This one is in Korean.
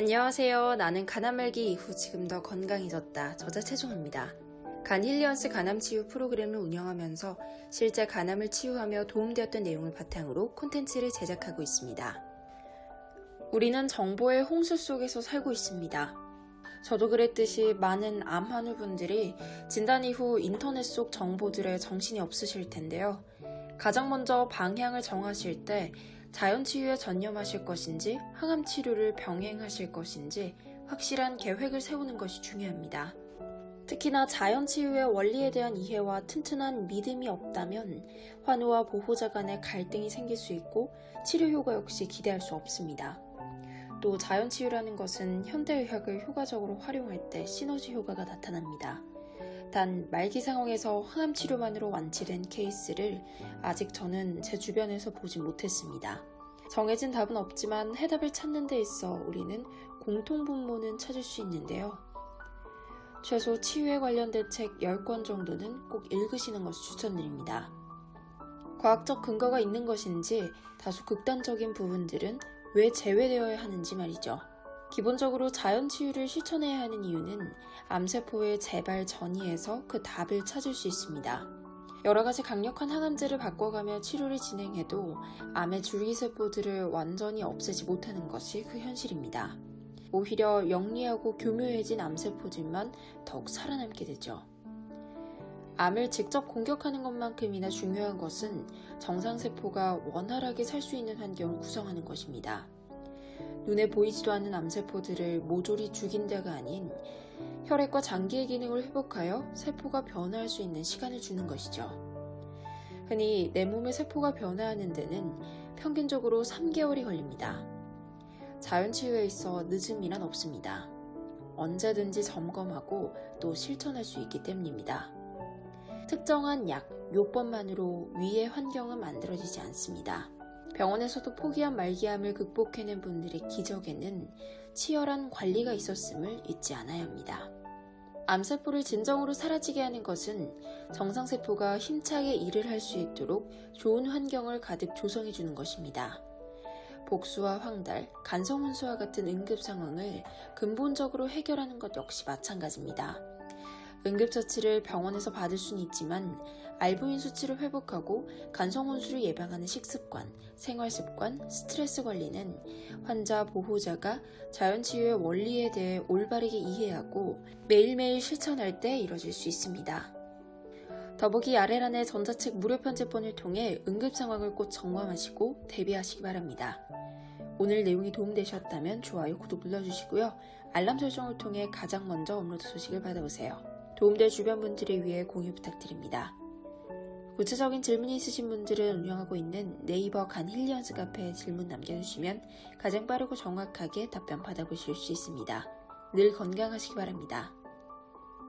안녕하세요. 나는 간암 말기 이후 지금 더 건강해졌다. 저자 최종입니다. 간 힐리언스 간암 치유 프로그램을 운영하면서 실제 간암을 치유하며 도움되었던 내용을 바탕으로 콘텐츠를 제작하고 있습니다. 우리는 정보의 홍수 속에서 살고 있습니다. 저도 그랬듯이 많은 암 환우분들이 진단 이후 인터넷 속 정보들에 정신이 없으실 텐데요. 가장 먼저 방향을 정하실 때 자연 치유에 전념하실 것인지 항암 치료를 병행하실 것인지 확실한 계획을 세우는 것이 중요합니다. 특히나 자연 치유의 원리에 대한 이해와 튼튼한 믿음이 없다면 환우와 보호자 간의 갈등이 생길 수 있고 치료 효과 역시 기대할 수 없습니다. 또 자연 치유라는 것은 현대의학을 효과적으로 활용할 때 시너지 효과가 나타납니다. 단 말기 상황에서 항암 치료만으로 완치된 케이스를 아직 저는 제 주변에서 보지 못했습니다. 정해진 답은 없지만 해답을 찾는 데 있어 우리는 공통분모는 찾을 수 있는데요. 최소 치유에 관련된 책 10권 정도는 꼭 읽으시는 것을 추천드립니다. 과학적 근거가 있는 것인지 다소 극단적인 부분들은 왜 제외되어야 하는지 말이죠. 기본적으로 자연 치유를 실천해야 하는 이유는 암세포의 재발 전이에서 그 답을 찾을 수 있습니다. 여러 가지 강력한 항암제를 바꿔가며 치료를 진행해도 암의 줄기세포들을 완전히 없애지 못하는 것이 그 현실입니다. 오히려 영리하고 교묘해진 암세포들만 더욱 살아남게 되죠. 암을 직접 공격하는 것만큼이나 중요한 것은 정상세포가 원활하게 살 수 있는 환경을 구성하는 것입니다. 눈에 보이지도 않는 암세포들을 모조리 죽인다가 아닌 혈액과 장기의 기능을 회복하여 세포가 변화할 수 있는 시간을 주는 것이죠. 흔히 내 몸의 세포가 변화하는 데는 평균적으로 3개월이 걸립니다. 자연치유에 있어 늦음이란 없습니다. 언제든지 점검하고 또 실천할 수 있기 때문입니다. 특정한 약, 요법만으로 위의 환경은 만들어지지 않습니다. 병원에서도 포기한 말기암을 극복해낸 분들의 기적에는 치열한 관리가 있었음을 잊지 않아야 합니다. 암세포를 진정으로 사라지게 하는 것은 정상세포가 힘차게 일을 할 수 있도록 좋은 환경을 가득 조성해 주는 것입니다. 복수와 황달, 간성훈수와 같은 응급 상황을 근본적으로 해결하는 것 역시 마찬가지입니다. 응급처치를 병원에서 받을 수는 있지만 알부인 수치를 회복하고 간성혼수를 예방하는 식습관, 생활습관, 스트레스 관리는 환자 보호자가 자연치유의 원리에 대해 올바르게 이해하고 매일매일 실천할 때 이뤄질 수 있습니다. 더보기 아래란의 전자책 무료 편집본을 통해 응급 상황을 꼭 점검하시고 대비하시기 바랍니다. 오늘 내용이 도움되셨다면 좋아요, 구독 눌러주시고요. 알람 설정을 통해 가장 먼저 업로드 소식을 받아보세요. 도움될 주변 분들을 위해 공유 부탁드립니다. 구체적인 질문이 있으신 분들은 운영하고 있는 네이버 간 힐리언스 카페에 질문 남겨주시면 가장 빠르고 정확하게 답변 받아보실 수 있습니다. 늘 건강하시기 바랍니다.